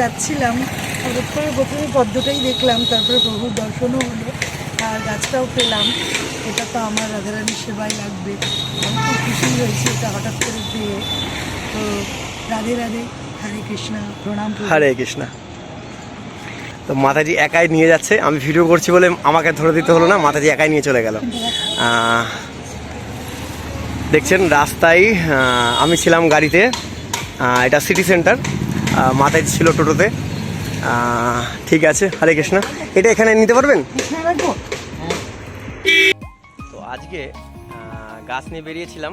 যাচ্ছিলাম হঠাৎ করে প্রথমে পদ্মটাই দেখলাম, তারপরে প্রভুর দর্শনও হলো, আর গাছটাও পেলাম। এটা তো আমার রাধারানীর সেবায় লাগবে। আমি খুব খুশি হয়েছি এটা হঠাৎ করে পেয়ে। তো রাধে রাধে, হরে কৃষ্ণা, প্রণাম হরে কৃষ্ণা। তো মাতাজি একাই নিয়ে যাচ্ছে। আমি ভিডিও করছি বলে আমাকে ধরে দিতে হলো না, মাতাজি একাই নিয়ে চলে গেল। দেখছেন, রাস্তায় আমি ছিলাম গাড়িতে। এটা সিটি সেন্টার মাতাজি ছিল টোটোতে। ঠিক আছে, হরে কৃষ্ণা। এটা এখানে নিতে পারবেন? তো আজকে গাছ নিয়ে বেরিয়েছিলাম।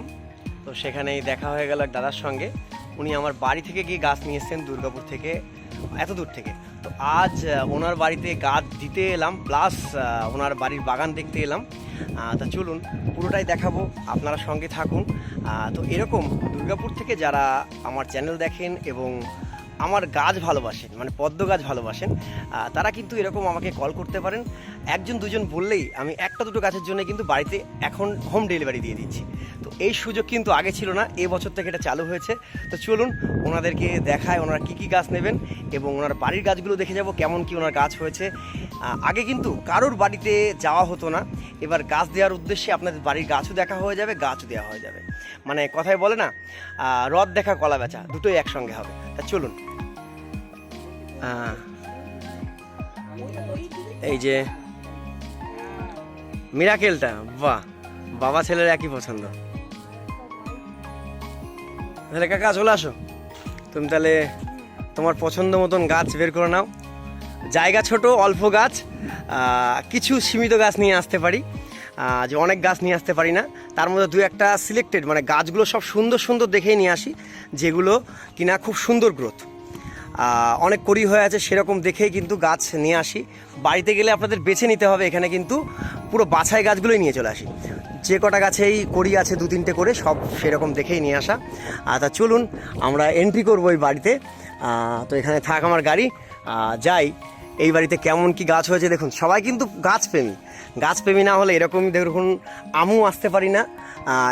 তো সেখানেই দেখা হয়ে গেল দাদার সঙ্গে। উনি আমার বাড়ি থেকে গিয়ে গাছ নিয়ে এসেছেন, দুর্গাপুর থেকে, এত দূর থেকে। তো আজ ওনার বাড়িতে গাছ দিতে এলাম প্লাস ওনার বাড়ির বাগান দেখতে এলাম। তা চলুন, পুরোটাই দেখাবো, আপনারা সঙ্গে থাকুন। তো এরকম দুর্গাপুর থেকে যারা আমার চ্যানেল দেখেন এবং আমার গাছ ভালোবাসেন মানে পদ্ম গাছ ভালোবাসেন তারা কিন্তু এরকম আমাকে কল করতে পারেন। একজন, দুজন বললেই আমি একটা, দুটো গাছের জন্য কিন্তু বাড়িতে এখন হোম ডেলিভারি দিয়ে দিচ্ছি। তো এই সুযোগ কিন্তু আগে ছিল না, এ বছর থেকে এটা চালু হয়েছে। তো চলুন, ওনাদেরকে দেখায় ওনারা কী কী গাছ নেবেন এবং ওনার বাড়ির গাছগুলো দেখে যাব কেমন কি ওনার গাছ হয়েছে। আগে কিন্তু কারোর বাড়িতে যাওয়া হতো না। এবার গাছ দেওয়ার উদ্দেশ্যে আপনাদের বাড়ির গাছও দেখা হয়ে যাবে, গাছও দেওয়া হয়ে যাবে। মানে কথায় বলে না রদ দেখা, কলা বেচা, দুটোই একসঙ্গে হবে। তা চলুন এই যে মিরাকেলটা, বাহ, বাবা ছেলের একই পছন্দ। তাহলে কাকা, চলে আসো। তুমি তাহলে তোমার পছন্দ মতন গাছ বের করে নাও। জায়গা ছোট, অল্প গাছ কিছু সীমিত গাছ নিয়ে আসতে পারি। যে অনেক গাছ নিয়ে আসতে পারি না। তার মধ্যে দু একটা সিলেক্টেড মানে গাছগুলো সব সুন্দর সুন্দর দেখেই নিয়ে আসি, যেগুলো কিনা খুব সুন্দর গ্রোথ অনেক করি হয়ে আছে সেরকম দেখেই কিন্তু গাছ নিয়ে আসি। বাড়িতে গেলে আপনাদের বেছে নিতে হবে, এখানে কিন্তু পুরো বাছাই গাছগুলোই নিয়ে চলে আসি। যে কটা গাছেই করি আছে দু তিনটে করে, সব সেরকম দেখেই নিয়ে আসা। আর তা চলুন, আমরা এন্ট্রি করব এই বাড়িতে। তো এখানে থাক আমার গাড়ি। যাই, এই বাড়িতে কেমন কি গাছ হয়েছে দেখুন। সবাই কিন্তু গাছ প্রেমী। গাছ প্রেমী না হলে এরকমই দেখুন, আমু আসতে পারি না।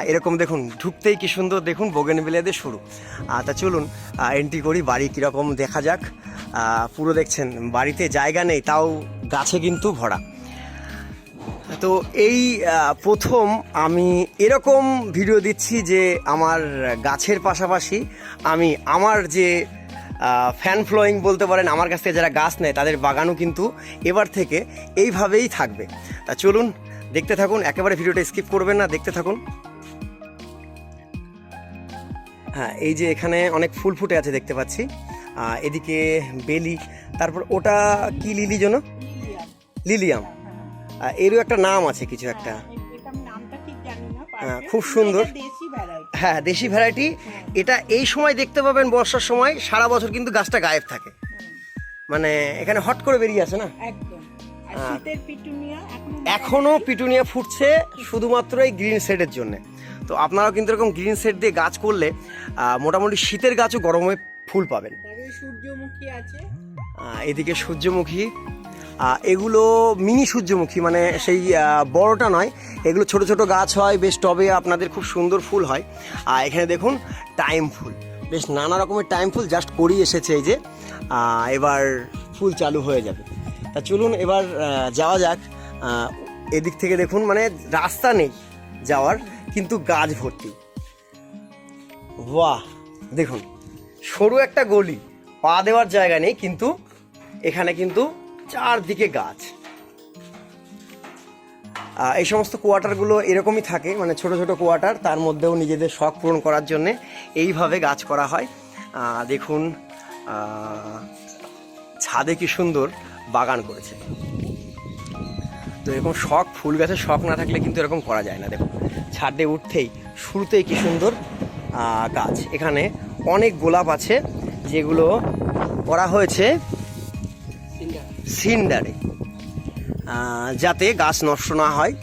এরকম দেখুন, ঢুকতেই কি সুন্দর দেখুন বোগেন দিয়ে শুরু তা চলুন এন্ট্রি করি, বাড়ি কীরকম দেখা যাক। পুরো দেখছেন, বাড়িতে জায়গা নেই, তাও গাছে কিন্তু ভরা। তো এই প্রথম আমি এরকম ভিডিও দিচ্ছি যে আমার গাছের পাশাপাশি আমি আমার যে ফ্যান ফ্লোয়িং বলতে পারেন, আমার কাছ থেকে যারা গাছ নেয়, তাদের বাগানও কিন্তু এবার থেকে এইভাবেই থাকবে। তা চলুন দেখতে থাকুন একেবারে ভিডিওটা স্কিপ করবেন না দেখতে থাকুন। হ্যাঁ এই যে এখানে অনেক ফুল ফুটে আছে দেখতে পাচ্ছি। এদিকে বেলি তারপর ওটা কি লিলি যেন? লিলিয়াম। এরও একটা নাম আছে কিছু একটা। জানি না হ্যাঁ, খুব সুন্দর। হ্যাঁ দেশি ভ্যারাইটি এটা এই সময় দেখতে পাবেন বর্ষার সময় সারা বছর কিন্তু গাছটা গায়েব থাকে। মানে এখানে হট করে বেরিয়ে আসে না? হ্যাঁ। পিটুনিয়া এখনও এখনও পিটুনিয়া ফুটছে শুধুমাত্র এই গ্রিন সেটের জন্য। তো আপনারাও কিন্তু এরকম গ্রিন সেট দিয়ে গাছ করলে মোটামুটি শীতের গাছও গরমে ফুল পাবেন। সূর্যমুখী আছে। এদিকে সূর্যমুখী। এগুলো মিনি সূর্যমুখী মানে সেই বড়টা নয়। এগুলো ছোট ছোট গাছ হয় বেশ টবে আপনাদের খুব সুন্দর ফুল হয়। আর এখানে দেখুন টাইম ফুল। বেশ নানা রকমের টাইম ফুল জাস্ট করি এসেছে এই যে। এবার ফুল চালু হয়ে যাবে। তা চলুন এবার যাওয়া যাক। এদিক থেকে দেখুন মানে রাস্তা নেই যাওয়ার, কিন্তু গাছ ভর্তি। বাহ, দেখুন, সরু একটা গলি, পা দেওয়ার জায়গা নেই, কিন্তু এখানে কিন্তু চারদিকে গাছ। এই সমস্ত কোয়ার্টারগুলো এরকমই থাকে মানে ছোট ছোট কোয়ার্টার, তার মধ্যেও নিজেদের শখ পূরণ করার জন্যে এইভাবে গাছ করা হয়। দেখুন ছাদে কি সুন্দর। বাগান করেছে। তো এরকম শখ, ফুল গাছের শখ না থাকলে কিন্তু এরকম করা যায় না। দেখুন, ছাদে উঠতেই শুরুতেই কি সুন্দর গাছ। এখানে অনেক গোলাপ আছে, যেগুলো করা হয়েছে সিন্ডারে। যাতে গাছ নষ্ট না হয়।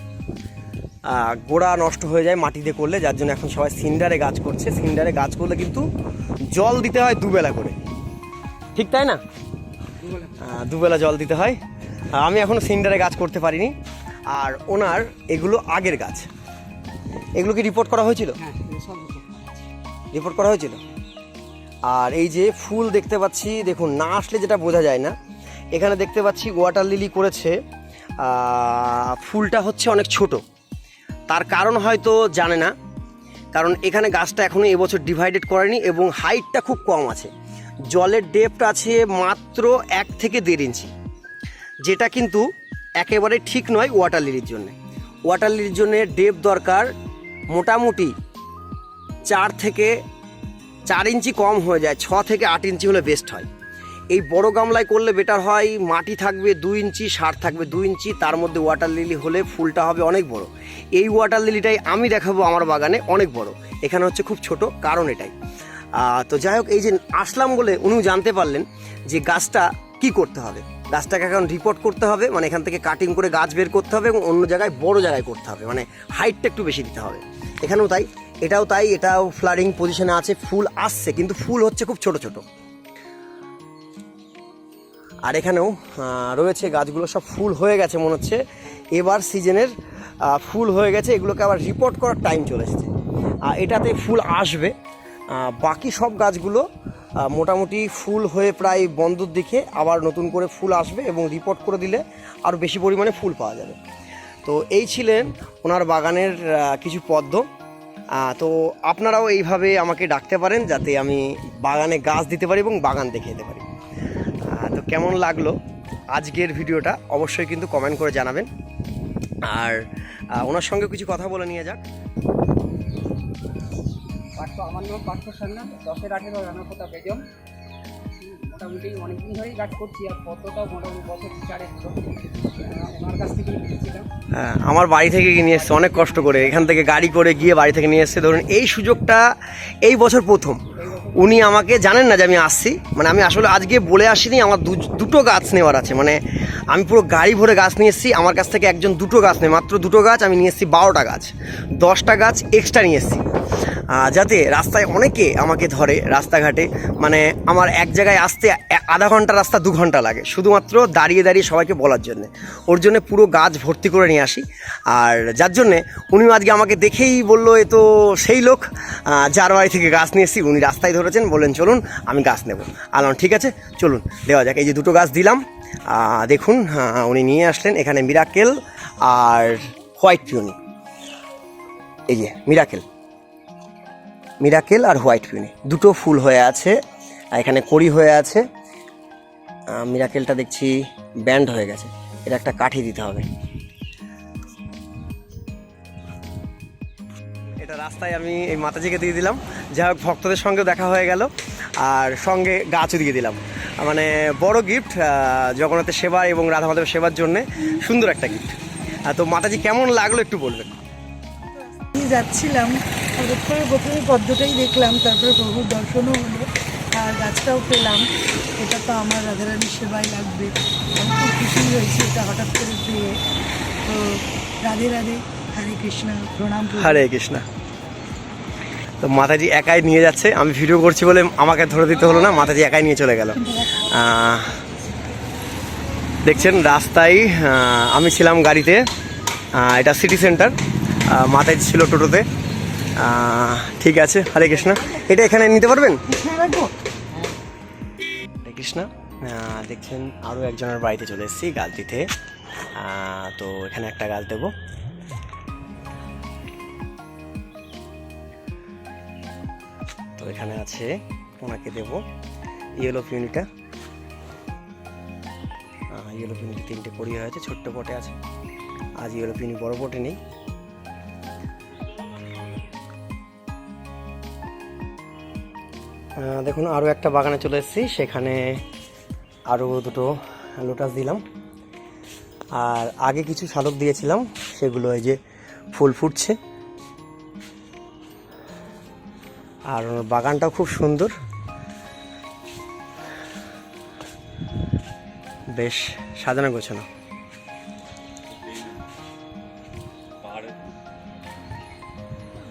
গোড়া নষ্ট হয়ে যায় মাটিতে করলে, যার জন্য এখন সবাই সিন্ডারে গাছ করছে। সিন্ডারে গাছ করলে কিন্তু জল দিতে হয় দুবেলা করে। ঠিক তাই না? দুবেলা জল দিতে হয়। আমি এখনও সিন্ডারে গাছ করতে পারিনি। আর ওনার এগুলো আগের গাছ এগুলো কি রিপোর্ট করা হয়েছিল? হ্যাঁ রিপোর্ট করা হয়েছিল? আর এই যে ফুল দেখতে পাচ্ছি দেখুন না আসলে যেটা বোঝা যায় না। এখানে দেখতে পাচ্ছি ওয়াটার লিলি করেছে। ফুলটা হচ্ছে অনেক ছোট। তার কারণ হয়তো জানে না। কারণ এখানে গাছটা এখনও এবছর ডিভাইডেড করেনি এবং হাইটটা খুব কম আছে। জলের ডেপথ আছে মাত্র এক থেকে দেড় ইঞ্চি। যেটা কিন্তু একেবারে ঠিক নয় ওয়াটার লিলির জন্য। ওয়াটার লিলির জন্য ডেপ দরকার মোটামুটি চার থেকে চার ইঞ্চি কম হয়ে যায়, ছ থেকে আট ইঞ্চি হলে বেস্ট হয়। এই বড় গামলায় করলে বেটার হয়, মাটি থাকবে দু ইঞ্চি, সার থাকবে দু ইঞ্চি, তার মধ্যে ওয়াটার লিলি হলে ফুলটা হবে অনেক বড়। এই ওয়াটার লিলিটাই আমি দেখাবো আমার বাগানে অনেক বড়। এখানে হচ্ছে খুব ছোট, কারণ এটাই। তো যাই হোক, এই যে আসলাম বলে উনিও জানতে পারলেন যে গাছটা কি করতে হবে। গাছটাকে এখন রিপোর্ট করতে হবে মানে এখান থেকে কাটিং করে গাছ বের করতে হবে এবং অন্য জায়গায় বড় জায়গায় করতে হবে মানে হাইটটা একটু বেশি দিতে হবে। এখানেও তাই, এটাও তাই, এটাও ফ্লারিং পজিশনে আছে, ফুল আসছে, কিন্তু ফুল হচ্ছে খুব ছোট ছোট। আর এখানেও রয়েছে গাছগুলো, সব ফুল হয়ে গেছে মনে হচ্ছে। এবার সিজনের ফুল হয়ে গেছে, এগুলোকে আবার রিপোর্ট করার টাইম চলে এসেছে। আর এটাতে ফুল আসবে। বাকি সব গাছগুলো মোটামুটি ফুল হয়ে প্রায় বন্ধর দিকে আবার নতুন করে ফুল আসবে এবং রিপোর্ট করে দিলে আরও বেশি পরিমাণে ফুল পাওয়া যাবে। তো এই ছিলেন ওনার বাগানের কিছু পদ্ম। তো আপনারাও এইভাবে আমাকে ডাকতে পারেন যাতে আমি বাগানে গাছ দিতে পারি এবং বাগান দেখে দিতে পারি। তো কেমন লাগল আজকের ভিডিওটা অবশ্যই কিন্তু কমেন্ট করে জানাবেন। আর ওনার সঙ্গে কিছু কথা বলে নিয়ে যাক। পার্থ আমার নাম পার্থ সান্না দশের আঠেরো রানাপোতা বেজম মোটামুটি অনেকদিন ধরেই গাছ করছি আর কতটাও মোটামুটি বছর চারেক হ্যাঁ, আমার বাড়ি থেকে নিয়ে এসছে অনেক কষ্ট করে। এখান থেকে গাড়ি করে গিয়ে বাড়ি থেকে নিয়ে এসছে। ধরুন এই সুযোগটা এই বছর প্রথম। উনি আমাকে জানেন না যে আমি আসছি। মানে আমি আসলে আজকে বলে আসিনি আমার দুটো গাছ নেওয়ার আছে। মানে আমি পুরো গাড়ি ভরে গাছ নিয়ে এসেছি আমার কাছ থেকে একজন দুটো গাছ নেই মাত্র দুটো গাছ আমি নিয়ে এসেছি বারোটা গাছ। দশটা গাছ এক্সট্রা নিয়ে এসেছি। যাতে রাস্তায় অনেকে আমাকে ধরে রাস্তাঘাটে। মানে আমার এক জায়গায় আসতে আধা ঘণ্টা রাস্তা দু ঘণ্টা লাগে, শুধুমাত্র দাঁড়িয়ে দাঁড়িয়ে সবাইকে বলার জন্যে। ওর জন্য পুরো গাছ ভর্তি করে নিয়ে আসি। আর যার জন্যে উনিও আজকে আমাকে দেখেই বলল, এ তো সেই লোক। যার বাড়ি থেকে গাছ নিয়ে এসেছি, উনি রাস্তায় ধরেছেন, বললেন, চলুন, আমি গাছ নেব। আলাম ঠিক আছে, চলুন, দেওয়া যাক। এই যে দুটো গাছ দিলাম। দেখুন উনি নিয়ে আসলেন, এখানে মিরাকেল আর হোয়াইট পিউনি। এই যে, মিরাকেল। মিরাকেল আর হোয়াইট পিউনি দুটো ফুল হয়ে আছে এখানে কড়ি হয়ে আছে। মিরাকেলটা দেখছি ব্যান্ড হয়ে গেছে। এটা একটা কাঠি দিতে হবে। এটা রাস্তায় আমি এই মাতাজিকে দিয়ে দিলাম। যাই হোক, ভক্তদের সঙ্গে দেখা হয়ে গেল, আর সঙ্গে গাছও দিয়ে দিলাম। মানে বড় গিফট জগন্নাথের সেবা এবং রাধা মাধবের সেবার জন্য সুন্দর একটা গিফট তো মাতাজি কেমন লাগল একটু বলবেন? যাচ্ছিলাম হঠাৎ করে প্রথমে পদ্মটাই দেখলাম, তারপরে প্রভুর দর্শনও হলো, আর গাছটাও পেলাম। এটা তো আমার রাধারানীর সেবায় লাগবে। আমি খুব খুশি হয়েছি এটা হঠাৎ করে পেয়ে। তো রাধে রাধে, হরে কৃষ্ণ, প্রণাম হরে কৃষ্ণ। তো মাতাজি একাই নিয়ে যাচ্ছে। আমি ভিডিও করছি বলে আমাকে ধরে দিতে হলো না, মাতাজি একাই নিয়ে চলে গেল। দেখছেন রাস্তায় আমি ছিলাম গাড়িতে এটা সিটি সেন্টার মাতাজি ছিল টোটোতে। ঠিক আছে হরে কৃষ্ণ। এটা এখানে নিতে পারবেন? হরে কৃষ্ণ। দেখছেন আরও একজনের বাড়িতে চলে এসেছি গাছ দিতে তো এখানে একটা গাছ দেবো। তো এখানে আছে ওনাকে দেব। ইয়েলো পিউনিটা ইয়েলো পিউনি তিনটে কড়ি হয়েছে ছোট্ট পটে আছে। আজ ইয়েলো পিউনি বড় পটে নেই। দেখুন আরও একটা বাগানে চলে এসেছি। সেখানে আরও দুটো লোটাস দিলাম। আর আগে কিছু শালক দিয়েছিলাম, সেগুলো এই যে ফুল ফুটছে। আর বাগানটাও খুব সুন্দর। বেশ, সাজানো গোছানো।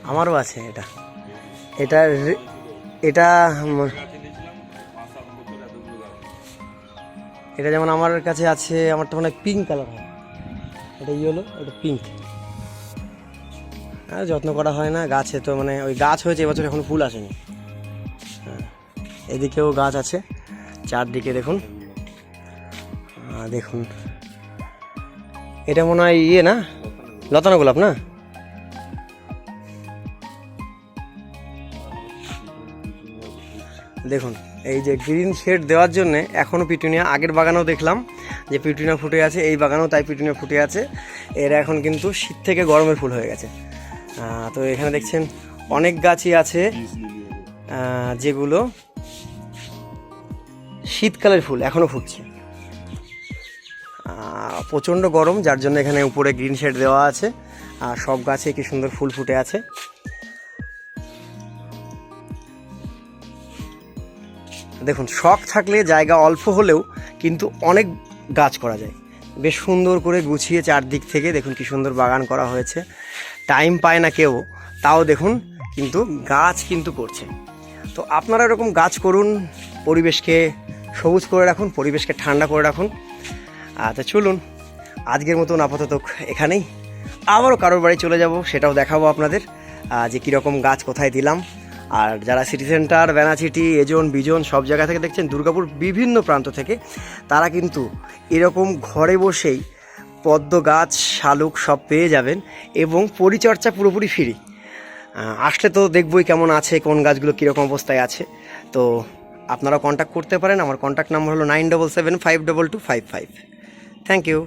আমারও আছে এটা। এটা এটা এটা যেমন আমার কাছে আছে, আমারটা মানে পিঙ্ক কালার হয়। এটা ইয়েলো এটা পিঙ্ক আর যত্ন করা হয় না, গাছে তো মানে ওই গাছ হয়েছে, এবছর এখন ফুল আসেনি। হ্যাঁ এদিকেও গাছ আছে, চারদিকে দেখুন। দেখুন। এটা মনে হয় ইয়ে না? লতানো গোলাপ না? দেখুন, এই যে গ্রিন শেড দেওয়ার জন্য এখনও পিটুনিয়া, আগের বাগানেও দেখলাম যে পিটুনিয়া ফুটে আছে, এই বাগানেও তাই পিটুনিয়া ফুটে আছে। এরা এখন কিন্তু শীত থেকে গরমের ফুল হয়ে গেছে। তো এখানে দেখছেন অনেক গাছই আছে যেগুলো শীতকালের ফুল এখনও ফুটছে। প্রচণ্ড গরম, যার জন্য এখানে উপরে গ্রিন শেড দেওয়া আছে। আর সব গাছে কি সুন্দর ফুল ফুটে আছে। দেখুন, শখ থাকলে জায়গা অল্প হলেও কিন্তু অনেক গাছ করা যায়। বেশ সুন্দর করে গুছিয়ে চারদিক থেকে দেখুন কি সুন্দর বাগান করা হয়েছে। টাইম পায় না কেউ, তাও দেখুন কিন্তু গাছ কিন্তু করছে। তো আপনারা এরকম গাছ করুন, পরিবেশকে সবুজ করে রাখুন, পরিবেশকে ঠান্ডা করে রাখুন। আচ্ছা চলুন, আজকের মতন আপাতত এখানেই। আবারও কারোর বাড়ি চলে যাব, সেটাও দেখাবো আপনাদের যে কীরকম গাছ কোথায় দিলাম। আর যারা সিটি সেন্টার বেনাচিটি এজন বিজন সব জায়গা থেকে দেখছেন, দুর্গাপুর বিভিন্ন প্রান্ত থেকে, তারা কিন্তু এরকম ঘরে বসেই পদ্ম গাছ, শালুক সব পেয়ে যাবেন এবং পরিচর্যা পুরোপুরি ফ্রি আসলে তো দেখবই কেমন আছে, কোন গাছগুলো কীরকম অবস্থায় আছে। তো আপনারা কন্ট্যাক্ট করতে পারেন, আমার কন্ট্যাক্ট নাম্বার হলো nine double seven five double two five five thank you